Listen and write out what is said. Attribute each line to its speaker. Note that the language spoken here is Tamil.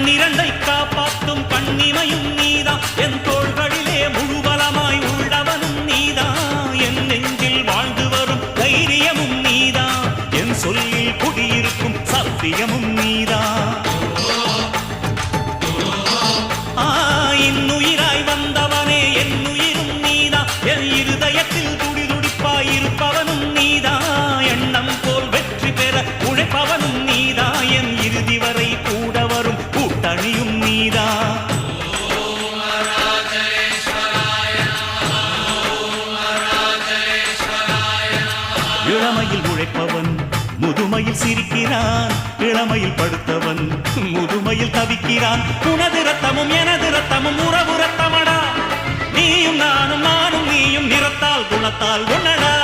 Speaker 1: கண்ணிரண்டை காப்பாற்றும் கண்ணிமையும் நீதான் என் தோள்களிலே முழுபலமாய் உள்ளவனும் நீதான் என் நெஞ்சில் வாழ்ந்து வரும் தைரியமும் நீதான் என் சொல்லில் குடியிருக்கும் சத்தியமும் நீதான் இன்னுயிராய் வந்தவனே என் உயிரும் நீதா. என் இருதயத்தில் துடிதுடிப்பாயிருப்பவனும் நீதா. எண்ணம் போல் வெற்றி பெற உழைப்பவனும் நீதா. இளமையில் உழைப்பவன் முதுமையில் சிரிக்கிறான். இளமையில் படுத்தவன் முதுமையில் தவிக்கிறான். உனது ரத்தமும் எனது ரத்தமும் உறவு ரத்தமடா நீயும் நானும் நானும் நீயும் நிறத்தால் குணத்தால் உன்னடா